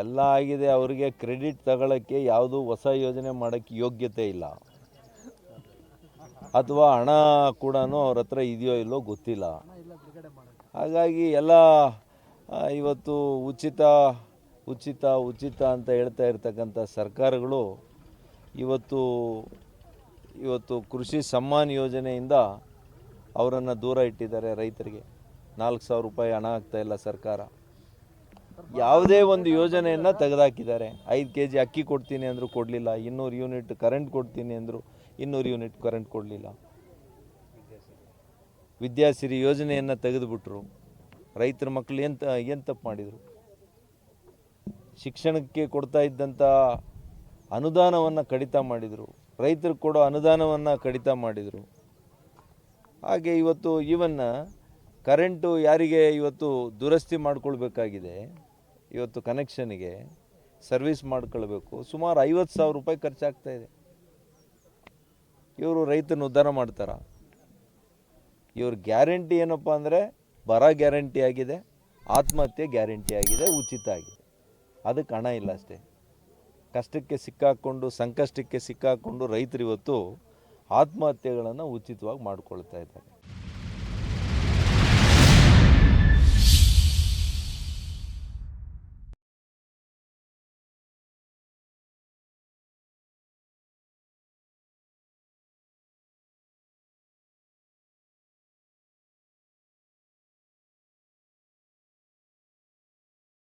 ಎಲ್ಲ ಆಗಿದೆ, ಅವರಿಗೆ ಕ್ರೆಡಿಟ್ ತಗೊಳ್ಳೋಕ್ಕೆ ಯಾವುದು ಹೊಸ ಯೋಜನೆ ಮಾಡೋಕ್ಕೆ ಯೋಗ್ಯತೆ ಇಲ್ಲ. ಅಥವಾ ಹಣ ಕೂಡ ಅವ್ರ ಹತ್ರ ಇದೆಯೋ ಇಲ್ಲೋ ಗೊತ್ತಿಲ್ಲ. ಹಾಗಾಗಿ ಎಲ್ಲ ಇವತ್ತು ಉಚಿತ ಉಚಿತ ಉಚಿತ ಅಂತ ಹೇಳ್ತಾ ಇರ್ತಕ್ಕಂಥ ಸರ್ಕಾರಗಳು ಇವತ್ತು ಇವತ್ತು ಕೃಷಿ ಸಮ್ಮಾನ್ ಯೋಜನೆಯಿಂದ ಅವರನ್ನು ದೂರ ಇಟ್ಟಿದ್ದಾರೆ ರೈತರಿಗೆ. ನಾಲ್ಕು ಸಾವಿರ ರೂಪಾಯಿ ಹಣ ಆಗ್ತಾ ಇಲ್ಲ ಸರ್ಕಾರ. ಯಾವುದೇ ಒಂದು ಯೋಜನೆಯನ್ನು ತೆಗೆದಾಕಿದ್ದಾರೆ. ಐದು ಕೆ ಜಿ ಅಕ್ಕಿ ಕೊಡ್ತೀನಿ ಅಂದರೂ ಕೊಡಲಿಲ್ಲ, ಇನ್ನೂರು ಯೂನಿಟ್ ಕರೆಂಟ್ ಕೊಡ್ತೀನಿ ಅಂದರು ಇನ್ನೂರು ಯೂನಿಟ್ ಕರೆಂಟ್ ಕೊಡಲಿಲ್ಲ. ವಿದ್ಯಾಸಿರಿ ಯೋಜನೆಯನ್ನು ತೆಗೆದುಬಿಟ್ರು. ರೈತರ ಮಕ್ಕಳು ಏನು ಏನು ತಪ್ಪು ಮಾಡಿದರು? ಶಿಕ್ಷಣಕ್ಕೆ ಕೊಡ್ತಾ ಇದ್ದಂಥ ಅನುದಾನವನ್ನು ಕಡಿತ ಮಾಡಿದರು. ರೈತರು ಕೊಡೋ ಅನುದಾನವನ್ನು ಕಡಿತ ಮಾಡಿದರು. ಹಾಗೆ ಇವತ್ತು ಈವನ್ನ ಕರೆಂಟು ಯಾರಿಗೆ ಇವತ್ತು ದುರಸ್ತಿ ಮಾಡ್ಕೊಳ್ಬೇಕಾಗಿದೆ, ಇವತ್ತು ಕನೆಕ್ಷನ್ಗೆ ಸರ್ವಿಸ್ ಮಾಡ್ಕೊಳ್ಬೇಕು. ಸುಮಾರು ಐವತ್ತು ಸಾವಿರ ರೂಪಾಯಿ ಖರ್ಚಾಗ್ತಾ ಇದೆ. ಇವರು ರೈತನ ಉದ್ಧಾರ ಮಾಡ್ತಾರ? ಇವ್ರ ಗ್ಯಾರಂಟಿ ಏನಪ್ಪ ಅಂದರೆ ಬರ ಗ್ಯಾರಂಟಿ ಆಗಿದೆ, ಆತ್ಮಹತ್ಯೆ ಗ್ಯಾರಂಟಿ ಆಗಿದೆ, ಉಚಿತ ಆಗಿದೆ. ಅದಕ್ಕೆ ಹಣ ಇಲ್ಲ ಅಷ್ಟೇ. ಕಷ್ಟಕ್ಕೆ ಸಿಕ್ಕಾಕ್ಕೊಂಡು ಸಂಕಷ್ಟಕ್ಕೆ ಸಿಕ್ಕಾಕ್ಕೊಂಡು ರೈತರು ಇವತ್ತು ಆತ್ಮಹತ್ಯೆಗಳನ್ನು ಉಚಿತವಾಗಿ ಮಾಡ್ಕೊಳ್ತಾ ಇದ್ದಾರೆ.